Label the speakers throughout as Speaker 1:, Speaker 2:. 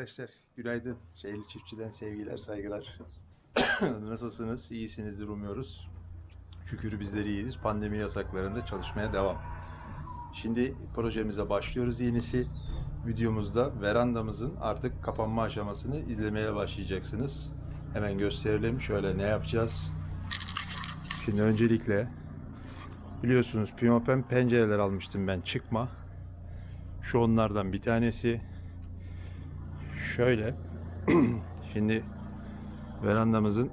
Speaker 1: Arkadaşlar günaydın. Şehirli çiftçiden sevgiler, saygılar. Nasılsınız? İyisinizdir umuyoruz. Şükür bizleri iyiyiz. Pandemi yasaklarında çalışmaya devam. Şimdi projemize başlıyoruz yenisi. Videomuzda verandamızın artık kapanma aşamasını izlemeye başlayacaksınız. Hemen gösterelim. Şöyle ne yapacağız? Şimdi öncelikle biliyorsunuz Pimapen pencereler almıştım ben çıkma. Şu onlardan bir tanesi. Şöyle. Şimdi verandamızın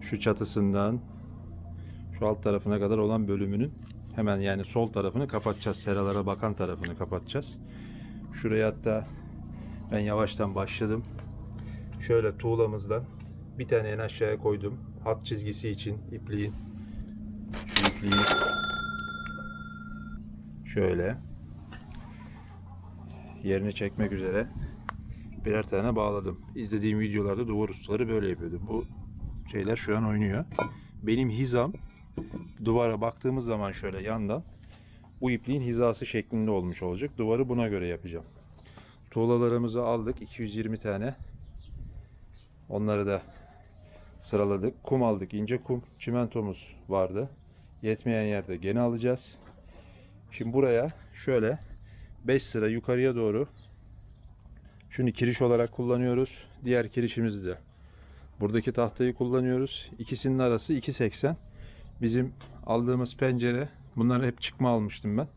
Speaker 1: şu çatısından şu alt tarafına kadar olan bölümünün hemen yani sol tarafını kapatacağız. Seralara bakan tarafını kapatacağız. Şuraya hatta ben yavaştan başladım. Şöyle tuğlamızdan bir tane en aşağıya koydum. Hat çizgisi için ipliğin şu ipliği şöyle yerini çekmek üzere birer tane bağladım. İzlediğim videolarda duvar ustaları böyle yapıyordu. Bu şeyler şu an oynuyor. Benim hizam duvara baktığımız zaman şöyle yandan bu ipliğin hizası şeklinde olmuş olacak. Duvarı buna göre yapacağım. Tuğlalarımızı aldık. 220 tane. Onları da sıraladık. Kum aldık. ince kum. Çimentomuz vardı. Yetmeyen yerde gene alacağız. Şimdi buraya şöyle 5 sıra yukarıya doğru şunu kiriş olarak kullanıyoruz. Diğer kirişimizi de buradaki tahtayı kullanıyoruz. İkisinin arası 2.80. Bizim aldığımız pencere bunları hep çıkma almıştım ben.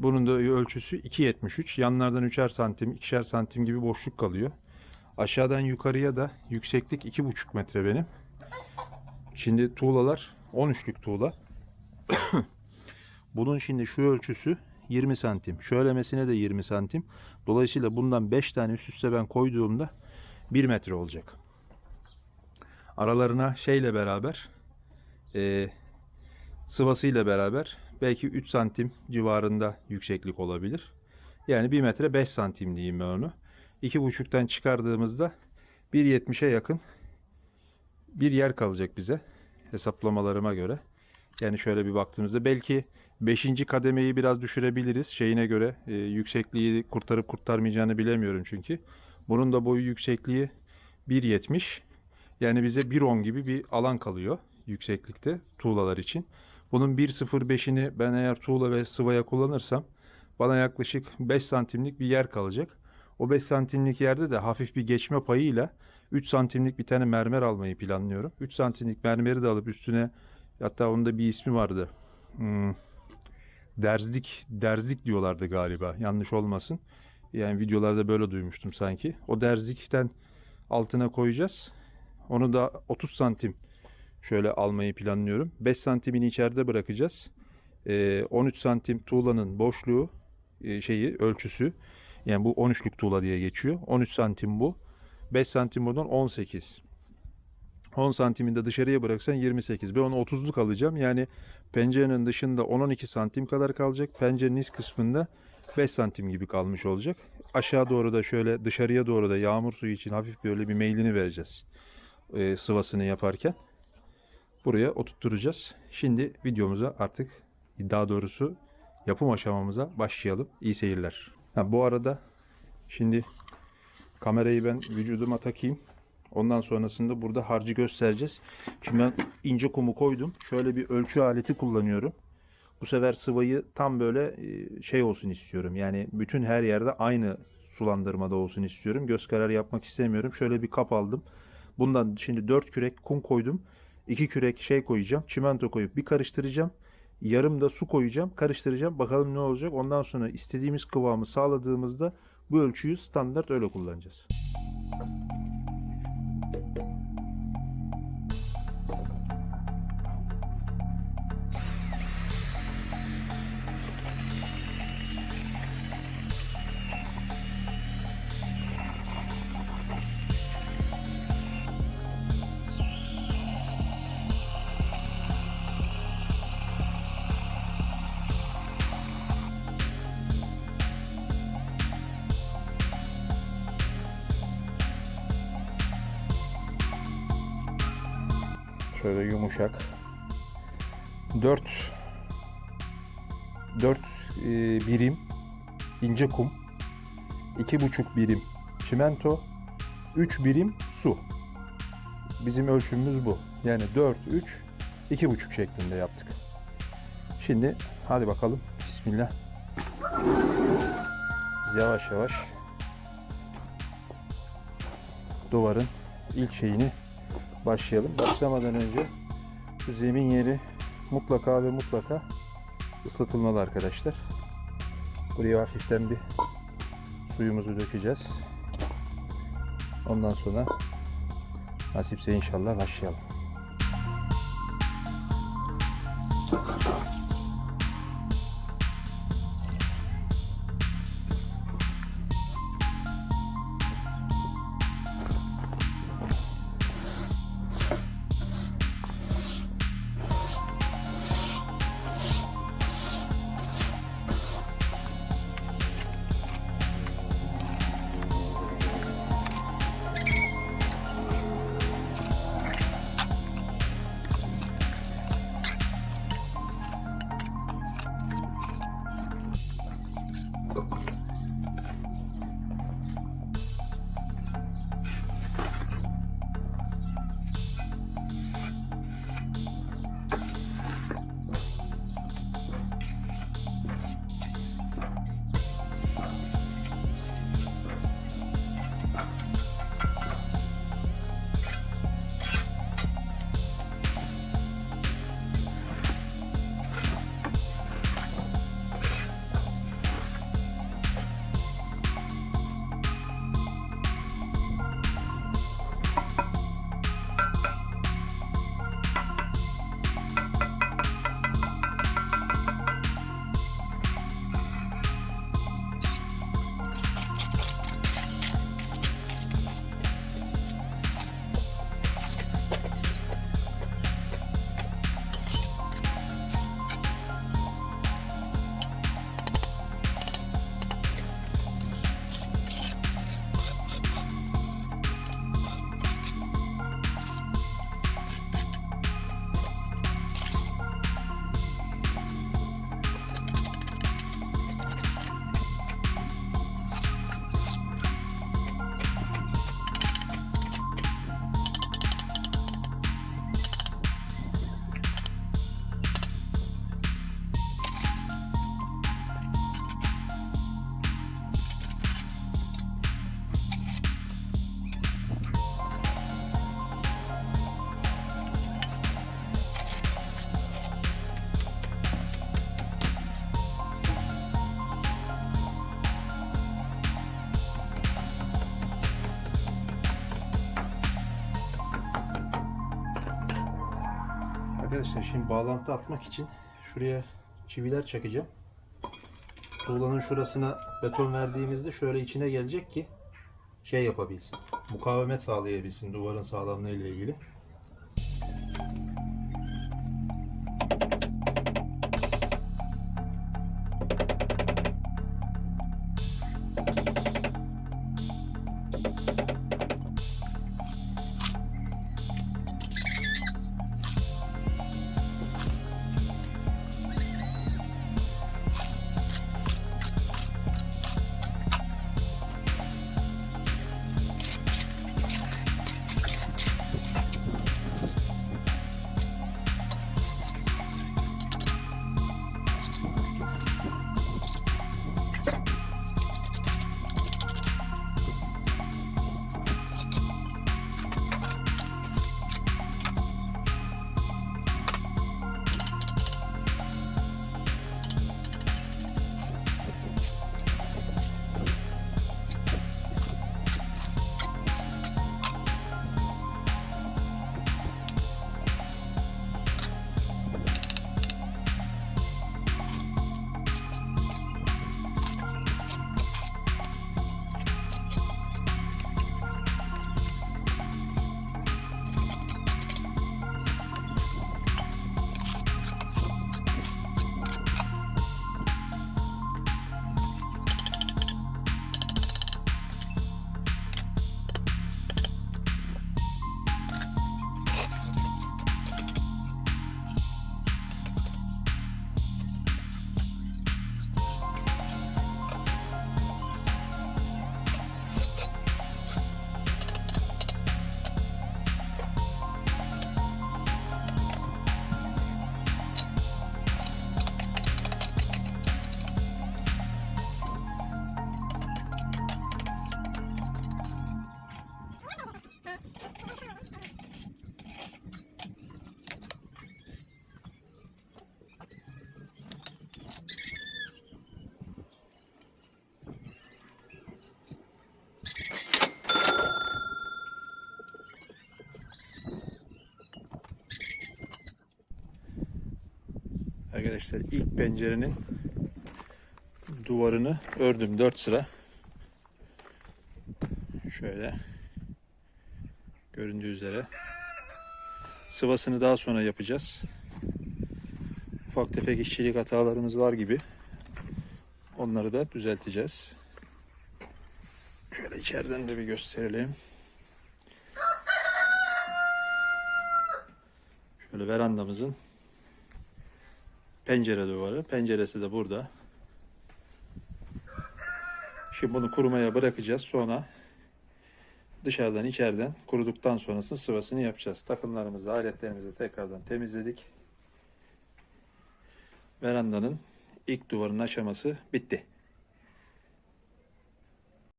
Speaker 1: Bunun da ölçüsü 2.73. Yanlardan 3'er santim, 2'şer santim gibi boşluk kalıyor. Aşağıdan yukarıya da yükseklik 2.5 metre benim. Şimdi tuğlalar 13'lük tuğla. Bunun şimdi şu ölçüsü 20 santim. Şöylemesine de 20 santim. Dolayısıyla bundan 5 tane üst üste ben koyduğumda 1 metre olacak. Aralarına şeyle beraber e, sıvasıyla beraber belki 3 santim civarında yükseklik olabilir. Yani 1 metre 5 santim diyeyim ben onu. 2,5'tan çıkardığımızda 1.70'e yakın bir yer kalacak bize hesaplamalarıma göre. Yani şöyle bir baktığımızda belki 5. kademeyi biraz düşürebiliriz. Şeyine göre e, yüksekliği kurtarıp kurtarmayacağını bilemiyorum çünkü. Bunun da boyu yüksekliği 1.70. Yani bize 1.10 gibi bir alan kalıyor yükseklikte tuğlalar için. Bunun 1.05'ini ben eğer tuğla ve sıvaya kullanırsam bana yaklaşık 5 santimlik bir yer kalacak. O 5 santimlik yerde de hafif bir geçme payıyla 3 santimlik bir tane mermer almayı planlıyorum. 3 santimlik mermeri de alıp üstüne hatta onun da bir ismi vardı. Hmm, derzlik derzlik diyorlardı galiba. Yanlış olmasın. Yani videolarda böyle duymuştum sanki. O derzlikten altına koyacağız. Onu da 30 santim şöyle almayı planlıyorum. 5 santimini içeride bırakacağız. Ee, 13 santim tuğlanın boşluğu e, şeyi ölçüsü. Yani bu 13'lük tuğla diye geçiyor. 13 santim bu. 5 santim buradan 18. 10 santiminde dışarıya bıraksan 28. Ben onu 30'luk alacağım. Yani pencerenin dışında 10-12 santim kadar kalacak. Pencerenin iç kısmında 5 santim gibi kalmış olacak. Aşağı doğru da şöyle dışarıya doğru da yağmur suyu için hafif böyle bir meylini vereceğiz. Ee, sıvasını yaparken. Buraya oturtturacağız. Şimdi videomuza artık daha doğrusu yapım aşamamıza başlayalım. İyi seyirler. Ha, bu arada şimdi kamerayı ben vücuduma takayım. Ondan sonrasında burada harcı göstereceğiz. Şimdi ben ince kumu koydum. Şöyle bir ölçü aleti kullanıyorum. Bu sefer sıvayı tam böyle e, şey olsun istiyorum. Yani bütün her yerde aynı sulandırmada olsun istiyorum. Göz kararı yapmak istemiyorum. Şöyle bir kap aldım. Bundan şimdi 4 kürek kum koydum. 2 kürek şey koyacağım. Çimento koyup bir karıştıracağım. Yarım da su koyacağım. Karıştıracağım. Bakalım ne olacak. Ondan sonra istediğimiz kıvamı sağladığımızda bu ölçüyü standart öyle kullanacağız. Thank you. Şöyle yumuşak. 4 4 e, birim ince kum. 2,5 birim çimento, 3 birim su. Bizim ölçümümüz bu. Yani 4, 3, 2,5 şeklinde yaptık. Şimdi hadi bakalım. Bismillah. Yavaş yavaş duvarın ilk şeyini başlayalım. Başlamadan önce şu zemin yeri mutlaka ve mutlaka ıslatılmalı arkadaşlar. Buraya hafiften bir suyumuzu dökeceğiz. Ondan sonra nasipse inşallah başlayalım. Arkadaşlar şimdi bağlantı atmak için şuraya çiviler çakacağım. Tuğlanın şurasına beton verdiğimizde şöyle içine gelecek ki şey yapabilsin. Mukavemet sağlayabilsin duvarın sağlamlığı ile ilgili. Arkadaşlar ilk pencerenin duvarını ördüm 4 sıra. Şöyle göründüğü üzere. Sıvasını daha sonra yapacağız. Ufak tefek işçilik hatalarımız var gibi. Onları da düzelteceğiz. Şöyle içeriden de bir gösterelim. Şöyle verandamızın pencere duvarı. Penceresi de burada. Şimdi bunu kurumaya bırakacağız. Sonra dışarıdan içeriden kuruduktan sonrasında sıvasını yapacağız. Takımlarımızı, aletlerimizi tekrardan temizledik. Verandanın ilk duvarın aşaması bitti.